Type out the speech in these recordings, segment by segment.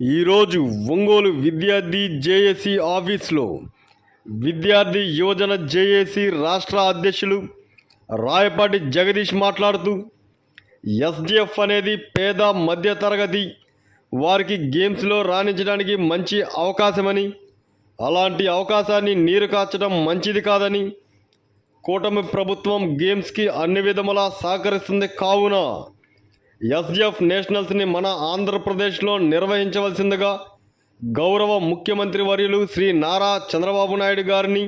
ఈరోజు ఒంగోలు విద్యార్థి జేఏసీ ఆఫీస్లో విద్యార్థి యువజన జేఏసీ రాష్ట్ర అధ్యక్షులు రాయపాటి జగదీష్ మాట్లాడుతూ ఎస్డిఎఫ్ అనేది పేద మధ్యతరగతి వారికి గేమ్స్లో రాణించడానికి మంచి అవకాశమని అలాంటి అవకాశాన్ని నీరు కార్చడం మంచిది కాదని కూటమి ప్రభుత్వం గేమ్స్కి అన్ని విధములా సహకరిస్తుంది కావున ఎస్జెఫ్ నేషనల్స్ని మన ఆంధ్రప్రదేశ్లో నిర్వహించవలసిందిగా గౌరవ ముఖ్యమంత్రి వర్యులు శ్రీ నారా చంద్రబాబు నాయుడు గారిని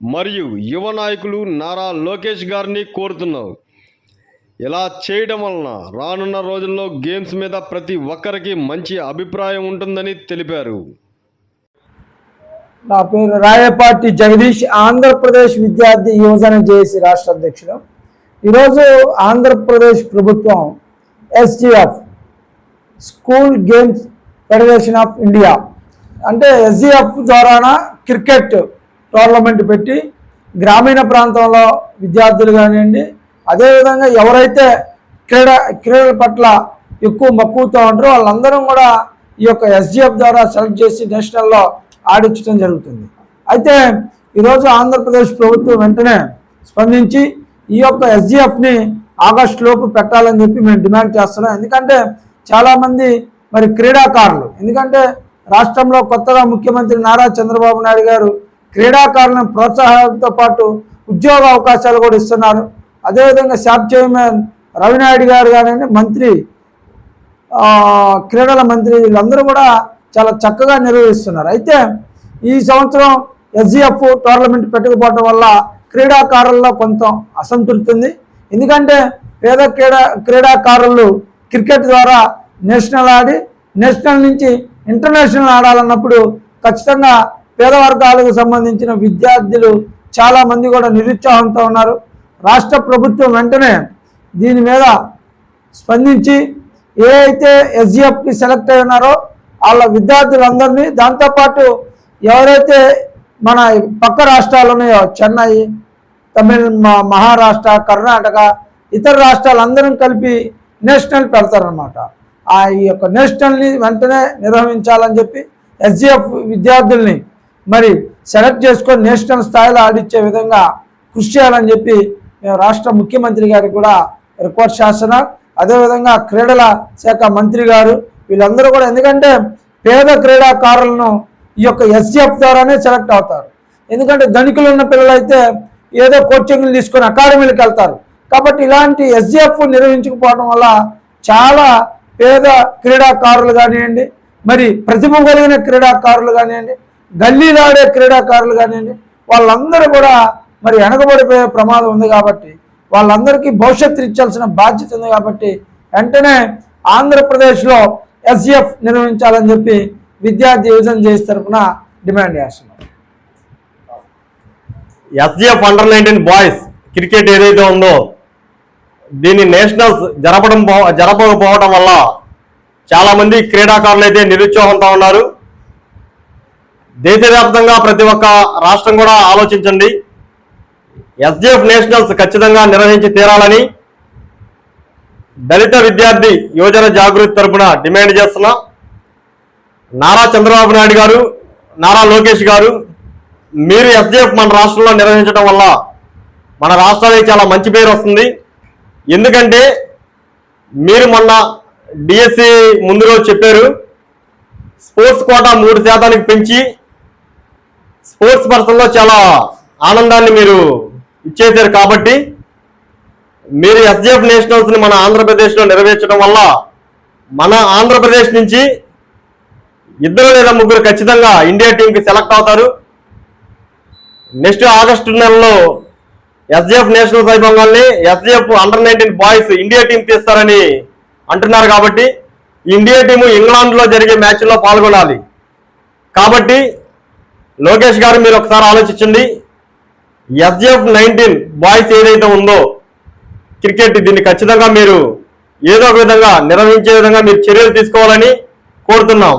మరియు యువ నాయకులు నారా లోకేష్ గారిని కోరుతున్నాం. ఇలా చేయడం వలన రానున్న రోజుల్లో గేమ్స్ మీద ప్రతి ఒక్కరికి మంచి అభిప్రాయం ఉంటుందని తెలిపారు. నా పేరు రాయపాటి జగదీష్ ఆంధ్రప్రదేశ్ విద్యార్థి యువజన జేఏసీ రాష్ట్ర అధ్యక్షుడు. ఈరోజు ఆంధ్రప్రదేశ్ ప్రభుత్వం SGF school games federation of India అంటే ఎస్జిఎఫ్ ద్వారాన క్రికెట్ టోర్నమెంట్ పెట్టి గ్రామీణ ప్రాంతంలో విద్యార్థులు కానివ్వండి అదేవిధంగా ఎవరైతే క్రీడ క్రీడల పట్ల ఎక్కువ మక్కువతో ఉంటారో వాళ్ళందరం కూడా ఈ యొక్క ఎస్జిఎఫ్ ద్వారా సెలెక్ట్ చేసి నేషనల్లో ఆడించడం జరుగుతుంది. అయితే ఈరోజు ఆంధ్రప్రదేశ్ ప్రభుత్వం వెంటనే స్పందించి ఈ యొక్క ఎస్జిఎఫ్ని ఆగస్టు లోపు పెట్టాలని చెప్పి మేము డిమాండ్ చేస్తున్నాం. ఎందుకంటే చాలామంది మరి క్రీడాకారులు ఎందుకంటే రాష్ట్రంలో కొత్తగా ముఖ్యమంత్రి నారా చంద్రబాబు నాయుడు గారు క్రీడాకారులను ప్రోత్సాహంతో పాటు ఉద్యోగ అవకాశాలు కూడా ఇస్తున్నారు. అదేవిధంగా శాప్ చైర్మన్ రవినాయుడు గారు కానివ్వండి మంత్రి క్రీడల మంత్రి వీళ్ళందరూ కూడా చాలా చక్కగా నిర్వహిస్తున్నారు. అయితే ఈ సంవత్సరం ఎస్జిఎఫ్ టోర్నమెంట్ పెట్టకపోవడం వల్ల క్రీడాకారుల్లో కొంత అసంతృప్తి ఉంది. ఎందుకంటే పేద క్రీడా క్రీడాకారులు క్రికెట్ ద్వారా నేషనల్ ఆడి నేషనల్ నుంచి ఇంటర్నేషనల్ ఆడాలన్నప్పుడు ఖచ్చితంగా పేద వర్గాలకు సంబంధించిన విద్యార్థులు చాలామంది కూడా నిరుత్సాహంతో ఉన్నారు. రాష్ట్ర ప్రభుత్వం వెంటనే దీని మీద స్పందించి ఏ అయితే ఎస్జిఎఫ్కి సెలెక్ట్ అయి ఉన్నారో వాళ్ళ విద్యార్థులందరినీ దాంతోపాటు ఎవరైతే మన పక్క రాష్ట్రాలు ఉన్నాయో చెన్నై తమిళ మహారాష్ట్ర కర్ణాటక ఇతర రాష్ట్రాలందరం కలిపి నేషనల్ పెడతారనమాట ఆ ఈ యొక్క నేషనల్ని వెంటనే నిర్వహించాలని చెప్పి ఎస్జిఎఫ్ విద్యార్థుల్ని మరి సెలెక్ట్ చేసుకొని నేషనల్ స్థాయిలో ఆడిచ్చే విధంగా కృషి చేయాలని చెప్పి మేము రాష్ట్ర ముఖ్యమంత్రి గారికి కూడా రిక్వెస్ట్ చేస్తున్నాం. అదేవిధంగా క్రీడల శాఖ మంత్రి గారు వీళ్ళందరూ కూడా ఎందుకంటే పేద క్రీడాకారులను ఈ యొక్క ఎస్జిఎఫ్ ద్వారానే సెలెక్ట్ అవుతారు. ఎందుకంటే ధనికులు ఉన్న పిల్లలైతే ఏదో కోచింగ్లు తీసుకొని అకాడమీలకు వెళ్తారు. కాబట్టి ఇలాంటి ఎస్జిఎఫ్ నిర్వహించకపోవడం వల్ల చాలా పేద క్రీడాకారులు కానివ్వండి మరి ప్రతిభ కలిగిన క్రీడాకారులు కానివ్వండి గల్లీలాడే క్రీడాకారులు కానివ్వండి వాళ్ళందరూ కూడా మరి వెనకబడిపోయే ప్రమాదం ఉంది కాబట్టి వాళ్ళందరికీ భవిష్యత్తు ఇచ్చాల్సిన బాధ్యత ఉంది కాబట్టి వెంటనే ఆంధ్రప్రదేశ్లో ఎస్జిఎఫ్ నిర్వహించాలని చెప్పి విద్యార్థి యువజన చేసి తరఫున డిమాండ్ చేస్తున్నారు SGF under nineteen boys cricket ఏదైతే ఉందో దీన్ని నేషనల్స్ జరపడం పో- జరపకపోవడం వల్ల చాలామంది క్రీడాకారులు అయితే నిరుత్సాహంతో ఉన్నారు. దేశవ్యాప్తంగా ప్రతి ఒక్క రాష్ట్రం కూడా ఆలోచించండి. ఎస్జిఎఫ్ నేషనల్స్ ఖచ్చితంగా నిర్వహించి తీరాలని దళిత విద్యార్థి యువజన జాగృతి తరపున డిమాండ్ చేస్తున్నా. నారా చంద్రబాబు నాయుడు గారు నారా లోకేష్ గారు మీరు ఎస్డిఎఫ్ మన రాష్ట్రంలో నిర్వహించడం వల్ల మన రాష్ట్రానికి చాలా మంచి పేరు వస్తుంది. ఎందుకంటే మీరు మొన్న డిఎస్సి ముందు రోజు చెప్పారు స్పోర్ట్స్ కోటా మూడు శాతానికి పెంచి స్పోర్ట్స్ పర్సన్లో చాలా ఆనందాన్ని మీరు ఇచ్చేశారు కాబట్టి మీరు ఎస్డిఎఫ్ నేషనల్స్ని మన ఆంధ్రప్రదేశ్లో నెరవేర్చడం వల్ల మన ఆంధ్రప్రదేశ్ నుంచి ఇద్దరు లేదా ముగ్గురు ఖచ్చితంగా ఇండియా టీంకి సెలెక్ట్ అవుతారు. నెక్స్ట్ ఆగస్టు నెలలో SGF national వైభవంగాల్ని SGF under nineteen boys India team తీస్తారని అంటున్నారు కాబట్టి ఇండియా టీము ఇంగ్లాండ్లో జరిగే మ్యాచ్లో పాల్గొనాలి. కాబట్టి లోకేష్ గారు మీరు ఒకసారి ఆలోచించండి. ఎస్జిఎఫ్ నైన్టీన్ బాయ్స్ ఏదైతే ఉందో క్రికెట్ దీన్ని ఖచ్చితంగా మీరు ఏదో ఒక విధంగా నిర్వహించే విధంగా మీరు చర్యలు తీసుకోవాలని కోరుతున్నాం.